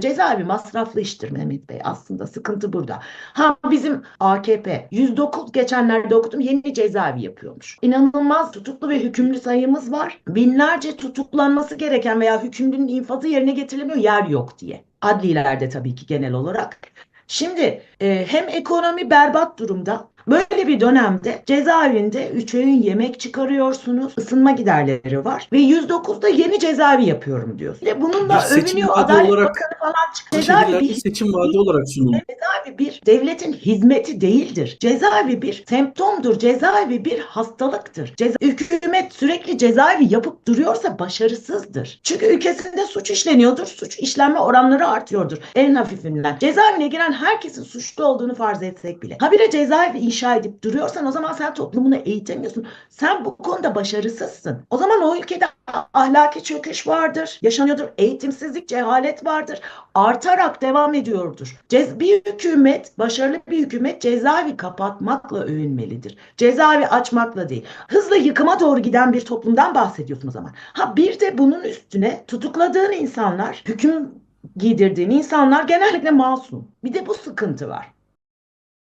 Cezaevi masraflı iştir Mehmet Bey. Aslında sıkıntı burada. Ha bizim AKP 109 geçenlerde okudum yeni cezaevi yapıyormuş. İnanılmaz tutuklu ve hükümlü sayımız var. Binlerce tutuklanması gereken veya hükümlünün infazı yerine getirilemiyor yer yok diye. Adlilerde tabii ki genel olarak. Şimdi e, hem ekonomi berbat durumda Böyle bir dönemde cezaevinde 3 öğün yemek çıkarıyorsunuz, ısınma giderleri var ve 109'da yeni cezaevi yapıyorum diyorsun. Ve bununla Bir seçim övünüyor Adalet olarak Bakanı falan. Bu Cezaevi bir seçim vaadi olarak sunuldu. Cezaevi bir devletin hizmeti değildir. Cezaevi bir semptomdur. Cezaevi bir hastalıktır. Ceza hükümet sürekli cezaevi yapıp duruyorsa başarısızdır. Çünkü ülkesinde suç işleniyordur. Suç işlenme oranları artıyordur. En hafifinden. Cezaevine giren herkesin suçlu olduğunu farz etsek bile. Habire cezaevi inşa edip duruyorsan o zaman sen toplumunu eğitemiyorsun. Sen bu konuda başarısızsın. O zaman o ülkede ahlaki çöküş vardır. Yaşanıyordur. Eğitimsizlik, cehalet vardır artarak devam ediyordur. Cez bir hükümet, başarılı bir hükümet cezaevi kapatmakla övünmelidir. Cezaevi açmakla değil. Hızla yıkıma doğru giden bir toplumdan bahsediyorsun o zaman. Ha bir de bunun üstüne tutukladığın insanlar, hüküm giydirdiğin insanlar genellikle masum. Bir de bu sıkıntı var.